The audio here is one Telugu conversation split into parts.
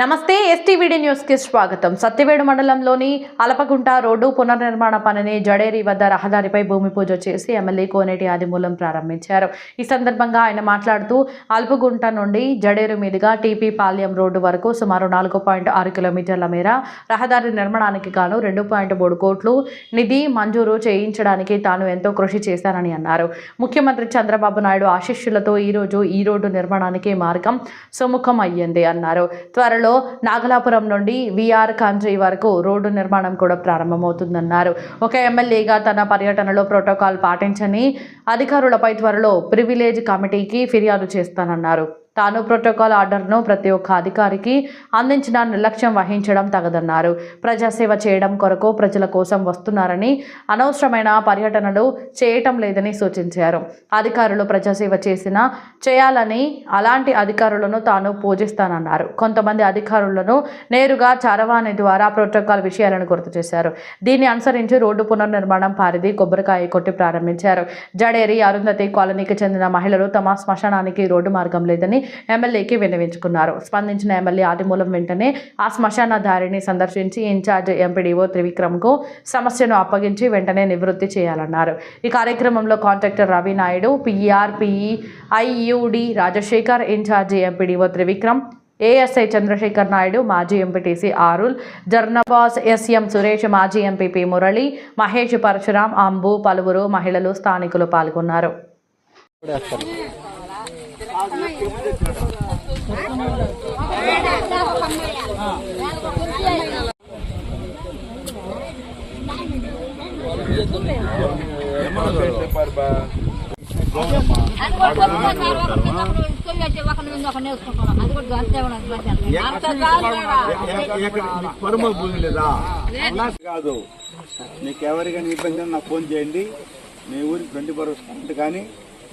నమస్తే ఎస్టీవీడీ న్యూస్కి స్వాగతం. సత్యవేడు మండలంలోని అలపగుంట రోడ్డు పునర్నిర్మాణ పనిని జడేరి వద్ద రహదారిపై భూమి పూజ చేసి ఎమ్మెల్యే కోనేటి ఆదిమూలం ప్రారంభించారు. ఈ సందర్భంగా ఆయన మాట్లాడుతూ అల్పగుంట నుండి జడేరు మీదుగా టీపీ పాల్యం రోడ్డు వరకు సుమారు నాలుగు పాయింట్ ఆరు కిలోమీటర్ల మేర రహదారి నిర్మాణానికి గాను రెండు పాయింట్ మూడు కోట్లు నిధి మంజూరు చేయించడానికి తాను ఎంతో కృషి చేశానని అన్నారు. ముఖ్యమంత్రి చంద్రబాబు నాయుడు ఆశీస్సులతో ఈ రోజు ఈ రోడ్డు నిర్మాణానికి మార్గం సుముఖం అయ్యింది అన్నారు. త్వరలో నాగలాపురం నుండి విఆర్ కాంట్రీ వరకు రోడ్డు నిర్మాణం కూడా ప్రారంభమవుతుందన్నారు. ఒక ఎమ్మెల్యేగా తన పర్యటనలో ప్రోటోకాల్ పాటించని అధికారులపై త్వరలో ప్రివిలేజ్ కమిటీకి ఫిర్యాదు చేస్తానన్నారు. తాను ప్రోటోకాల్ ఆర్డర్ను ప్రతి ఒక్క అధికారికి అందించిన నిర్లక్ష్యం వహించడం తగదన్నారు. ప్రజాసేవ చేయడం కొరకు ప్రజల కోసం వస్తున్నారని అనవసరమైన పర్యటనలు చేయటం లేదని సూచించారు. అధికారులు ప్రజాసేవ చేసినా చేయాలని అలాంటి అధికారులను తాను పూజిస్తానన్నారు. కొంతమంది అధికారులను నేరుగా చరవాణి ద్వారా ప్రోటోకాల్ విషయాలను గుర్తు చేశారు. దీన్ని అనుసరించి రోడ్డు పునర్నిర్మాణం పారిది కొబ్బరికాయ కొట్టి ప్రారంభించారు. జడేరి అరుంధతి కాలనీకి చెందిన మహిళలు తమ శ్మశానానికి రోడ్డు మార్గం లేదని ఎమ్మెల్యేకి విన్నవించుకున్నారు. స్పందించిన ఎమ్మెల్యే ఆదిమూలం వెంటనే ఆ శ్మశాన దారిని సందర్శించి ఇన్ఛార్జ్ ఎంపీడీఓ త్రివిక్రమ్కు సమస్యను అప్పగించి వెంటనే నివృత్తి చేయాలన్నారు. ఈ కార్యక్రమంలో contractor Ravi Naidu PR PE IUD Rajasekhar incharge MPDO Trivikram ASI Chandrasekhar Naidu మాజీ ఎంపీటీసీ ఆరుల్ జర్నబాస్ ఎస్ఎం సురేష్ మాజీ ఎంపీపీ మురళి మహేష్ పరశురాం అంబు పలువురు మహిళలు స్థానికులు పాల్గొన్నారు. అది అది కూడా భూమి లేదా కాదు. మీకు ఎవరికైనా ఇబ్బంది నాకు ఫోన్ చేయండి. మీ ఊరికి ట్వంటీ ఫోర్ అవర్స్ కరెంట్ కానీ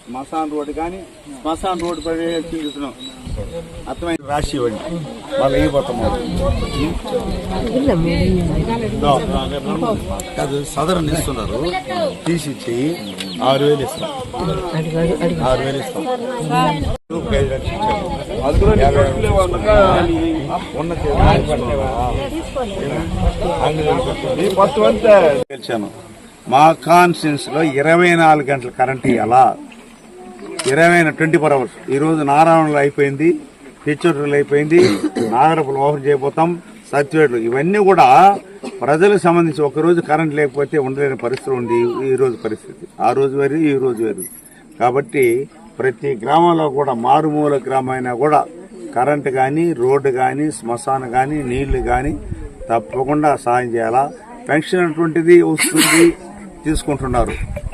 శ్మశాన్ రోడ్ కానీ శ్మశాన్ రోడ్ పై చూస్తున్నాం. అర్థమైంది? రాసి ఇవ్వండి వాళ్ళు అయిపోతాం కాదు సదరన్ ఇస్తున్నారు తీసి ఇచ్చి ఆరు వేలు ఇస్తాం. ఆరు వేలు ఇస్తాం. మా కాన్స్టిట్యూన్స్లో ఇరవై నాలుగు గంటల కరెంట్ ఇవ్వాలా ఇరవై ట్వంటీ ఫోర్ అవర్స్. ఈ రోజు నారాయణలు అయిపోయింది పిచ్చోటూరులో అయిపోయింది నాగరపులు ఓపెన్ చేయబోతాం సత్యవేట్లు ఇవన్నీ కూడా ప్రజలకు సంబంధించి ఒకరోజు కరెంట్ లేకపోతే ఉండలేని పరిస్థితి ఉంది. ఈ రోజు పరిస్థితి. ఆ రోజు వేరు ఈ రోజు వేరు. కాబట్టి ప్రతి గ్రామంలో కూడా మారుమూల గ్రామం కూడా కరెంటు కానీ రోడ్డు కానీ శ్మశానం కానీ నీళ్ళు కానీ తప్పకుండా సాయం చేయాలా? పెన్షన్ అటువంటిది వస్తుంది తీసుకుంటున్నారు.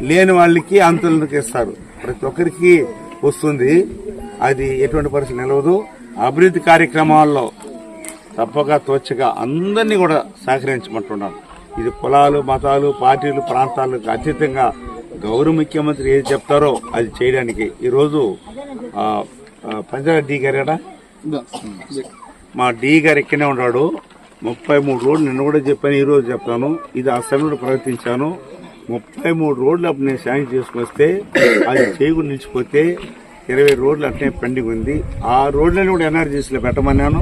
లేని వాళ్ళకి అంతులకు ఇస్తారు. ప్రతి ఒక్కరికి వస్తుంది. అది ఎటువంటి పరిస్థితి నిలవదు. అభివృద్ధి కార్యక్రమాల్లో తప్పక తోచగా అందరినీ కూడా సహకరించమంటున్నాను. ఇది కులాలు మతాలు పార్టీలు ప్రాంతాలకు అతీతంగా గౌరవ ముఖ్యమంత్రి ఏది చెప్తారో అది చేయడానికి ఈరోజు డీ గారు కదా? మా డి గారు ఇక్కడే ఉన్నాడు. ముప్పై మూడు రోడ్లు నిన్న కూడా చెప్పాను ఈ రోజు చెప్తాను. ఇది సమయంలో ప్రవర్తించాను. ముప్పై మూడు రోడ్లు అప్పుడు నేను శాంక్షన్ చేసుకొస్తే అది చేయకుండా నిలిచిపోతే ఇరవై రోడ్లు అట్నే పెండింగ్ ఉంది. ఆ రోడ్లని కూడా ఎన్ఆర్జీసీలో పెట్టమన్నాను.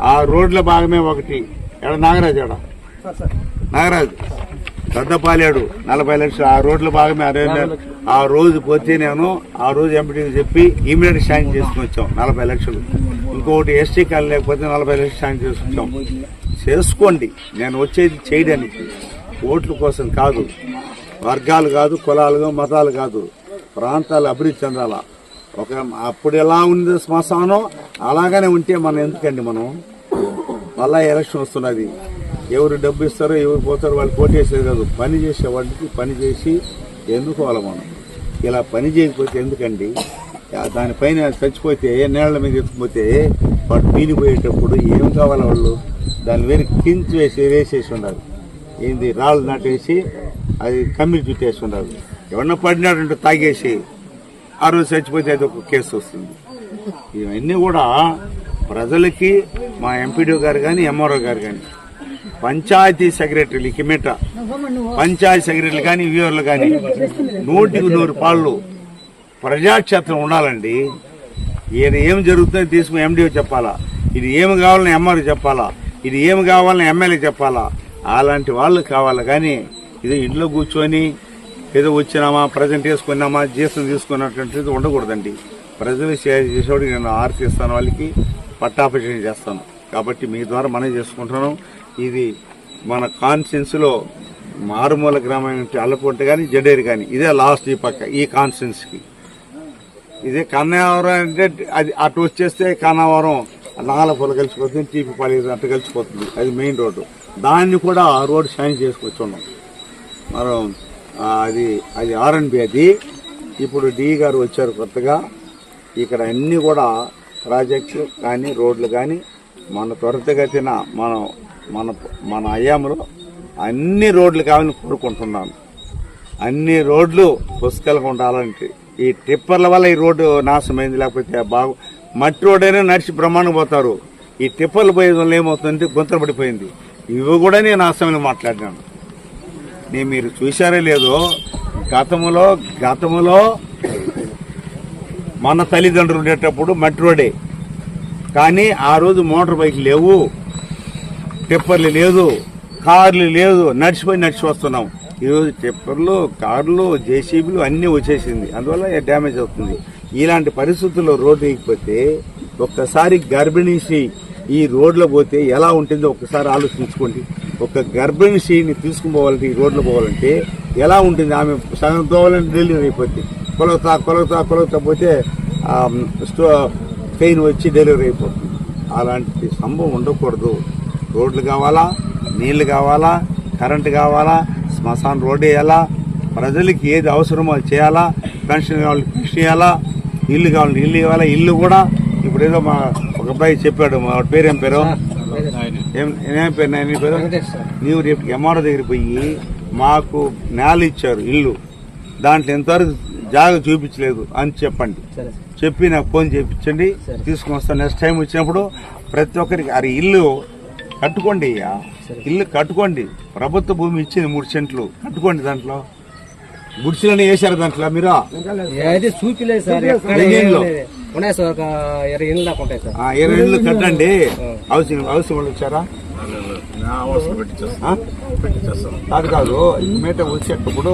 ఆ రోడ్ల భాగమే ఒకటి. ఎడ? నాగరాజు ఎడ? నాగరాజు. పెద్దపాలేడు. నలభై లక్షలు. ఆ రోడ్ల భాగమే అరవై ఆ రోజు పోతే నేను ఆ రోజు ఎంపీటీకి చెప్పి ఇమీడియట్ శాంక్షన్ చేసుకుని వచ్చాం. నలభై లక్షలు. ఇంకొకటి ఎస్టీ కాలం లేకపోతే నలభై లక్షలు శాంక్షన్ చేసుకొచ్చాం చేసుకోండి. నేను వచ్చేది చేయడానికి. ఓట్ల కోసం కాదు. వర్గాలు కాదు కులాలు కాదు, మతాలు కాదు. ప్రాంతాలు అభివృద్ధి చెందాల. ఒక అప్పుడు ఎలా ఉంది శ్మశానం అలాగనే ఉంటే మనం ఎందుకండి మనం? మళ్ళా ఎలక్షన్ వస్తున్నది. ఎవరు డబ్బు ఇస్తారో ఎవరు పోతారో వాళ్ళు కోటేసేది కాదు. పని చేసే వాళ్ళకి పని చేసి ఎన్నుకోవాలి మనం? ఇలా పని చేయకపోతే ఎందుకండి? దానిపైన చచ్చిపోతే నేళ్ళ మీద ఎత్తుకుపోతే వాడు పీనిపోయేటప్పుడు ఏం కావాలి వాళ్ళు? దాని వేరు కించి వేసి వేసేసి ఉండాలి. ఏంది? రాళ్ళు నాటేసి అది కమ్మిడి చుట్టేసి ఉండాలి ఎవరన్నా పడినాడంటే తాగేసి ఆ రోజు చచ్చిపోతే అది ఒక కేసు వస్తుంది. ఇవన్నీ కూడా ప్రజలకి మా ఎంపీడీ గారు కానీ ఎంఆర్ఓ గారు కానీ పంచాయతీ సెక్రటరీలు కిమిట పంచాయతీ సెక్రటరీలు కానీ వ్యూవర్లు కానీ నూటికి నూరు పాళ్ళు ప్రజాక్షేత్రం ఉండాలండి. ఈయన ఏం జరుగుతుందో తీసుకుని ఎండిఓ చెప్పాలా? ఇది ఏమి కావాలని ఎంఆర్ఓ చెప్పాలా? ఇది ఏమి కావాలని ఎమ్మెల్యే చెప్పాలా? అలాంటి వాళ్ళు కావాలి కానీ ఇది ఇంట్లో కూర్చొని ఏదో వచ్చినామా ప్రజెంట్ చేసుకున్నామా జీతం తీసుకున్నటువంటిది ఉండకూడదండి. ప్రజలు చేసేవాడికి నేను ఆర్సీ ఇస్తాను వాళ్ళకి పట్టాభిషేకం చేస్తాను. కాబట్టి మీ ద్వారా మనం చేసుకుంటున్నాం. ఇది మన కాన్సెన్స్లో మారుమూల గ్రామం అల్లపొట్టు కానీ జడేరు కానీ ఇదే లాస్ట్ ఈ పక్క ఈ కాన్సెన్స్కి ఇదే కన్నవరం అంటే అది అటు వచ్చేస్తే కన్నవరం నాగలపల్లి కలిసిపోతుంది టీపీ పాలి అటు కలిసిపోతుంది. అది మెయిన్ రోడ్డు దాన్ని కూడా ఆ రోడ్డు షైన్ చేసుకొచ్చున్నాం మనం అది అది ఆర్ఎన్బి అది. ఇప్పుడు డి గారు వచ్చారు కొత్తగా. ఇక్కడ అన్నీ కూడా ప్రాజెక్టులు కానీ రోడ్లు కానీ మన త్వరితగతిన మనం మన మన అయ్యాములో అన్ని రోడ్లు కావాలని కోరుకుంటున్నాను. అన్ని రోడ్లు పుస్తకాలుగా ఉండాలంటే ఈ టిప్పర్ల వల్ల ఈ రోడ్డు నాశనమైంది లేకపోతే బాగు మట్టి రోడ్ అయినా నడిచి బ్రహ్మాండం పోతారు. ఈ టిప్పర్లు పోయే వల్ల ఏమవుతుందంటే గుంతలు పడిపోయింది. ఇవి కూడా నేను నాశనమని మాట్లాడినాను. నేను మీరు చూశారే లేదో గతములో గతములో మన తల్లిదండ్రులు ఉండేటప్పుడు మట్టి రోడే కానీ ఆ రోజు మోటార్ బైక్ లేవు. టిప్పర్లు లేదు. కార్లు లేదు. నడిచిపోయి నడిచి వస్తున్నాం. ఈరోజు టిప్పర్లు కార్లు జేసీబీలు అన్నీ వచ్చేసింది. అందువల్ల డ్యామేజ్ అవుతుంది? ఇలాంటి పరిస్థితుల్లో రోడ్డు వేయకపోతే ఒక్కసారి గర్భిణీసి ఈ రోడ్లో పోతే ఎలా ఉంటుందో ఒక్కసారి ఆలోచించుకోండి. ఒక గర్భిణీ స్త్రీని తీసుకుని పోవాలంటే ఈ రోడ్లో పోవాలంటే ఎలా ఉంటుంది? ఆమె సగం తోవాలంటే డెలివరీ అయిపోద్ది. కొలవతా కొలవతా కొలవతా పోతే స్టో పెయిన్ వచ్చి డెలివరీ అయిపోతుంది. అలాంటి సంభవం ఉండకూడదు. రోడ్లు కావాలా? నీళ్ళు కావాలా? కరెంటు కావాలా? శ్మశాన రోడ్డు వేయాలా? ప్రజలకి ఏది అవసరమో అది చేయాలా? పెన్షన్ కావాలి పెన్షన్ ఇవ్వాలా ఇల్లు కావాలి ఇల్లు ఇవ్వాలా? ఇల్లు కూడా ఇప్పుడు ఏదో మా ఒక అబ్బాయి చెప్పాడు మా పేరేం పేరు? ఏం పేరు నీ పేరు? నీవు రేపు ఎంఆర్ఓ దగ్గర పోయి మాకు నేల ఇచ్చారు ఇల్లు. దాంట్లో ఎంతవరకు జాగ చూపించలేదు అని చెప్పండి. చెప్పి నాకు ఫోన్ చేయించండి. తీసుకుని వస్తాను నెక్స్ట్ టైం వచ్చినప్పుడు ప్రతి ఒక్కరికి అరే ఇల్లు కట్టుకోండి అయ్యా. ఇల్లు కట్టుకోండి. ప్రభుత్వ భూమి ఇచ్చింది మూడు సెంట్లు. కట్టుకోండి దాంట్లో. గుడిసెలని వేశారు దాంట్లో మీరు? అయితే చూపిలేదు సార్. ఉన్నాయి ఒక ఇరవై ఇళ్ళు దాకా ఉంటాయి సార్. ఆ, ఇరవై ఇల్లు కట్టండి. హౌసింగ్ హౌసింగ్ వాళ్ళు వచ్చారా? ఆ? కాదు కాదు మేట వచ్చేటప్పుడు